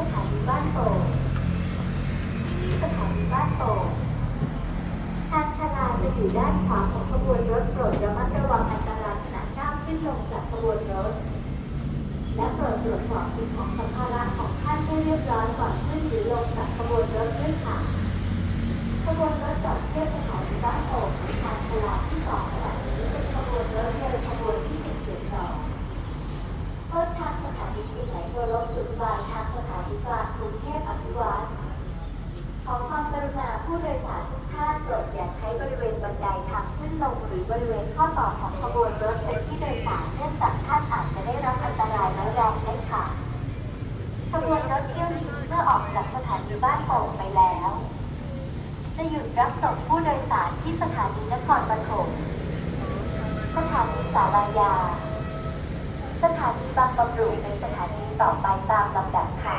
บ้านโป่งที่สถานีบ้านโป่งทางชลาจะอยู่ด้านขวาของขบวนรถโปรดระมัดระวังอันตรายขณะก้าวขึ้นลงจากขบวนรถ และโปรดตรวจสอบสิ่งของสัมภาระของท่านให้เรียบร้อยก่อนขึ้นหรือลงจากขบวนรถด้วยค่ะขบวนรถจอดเทียบสถานีบ้านโป่งทางตลาที่สองขณะนี้เป็นขบวนรถเลยขบวนที่หนึ่งจุดสองต้นทางสถานีสุไหนโกลกจุดกลางทางสถานีกลางกรุงเทพอภิวัตรขอความกรุณา ผู้โดยสารทุกท่านโปรดอย่าใช้บริเวณบันไดทางขึ้นลงหรือบริเวณข้อต่อของขบวนรถเป็นที่โดยสารเนื่องจากท่านอาจจะได้รับอันตรายร้ายแรงได้ค่ะ ขบวนรถเที่ยวนี้เมื่อออกจากสถานีบ้านโป่งไปแล้ว จะหยุดรับส่งผู้โดยสารที่สถานีนครปฐม สถานีสารายา สถานีบางบำรุงเป็นสถานีต่อไปตามลำดับค่ะ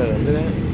ตู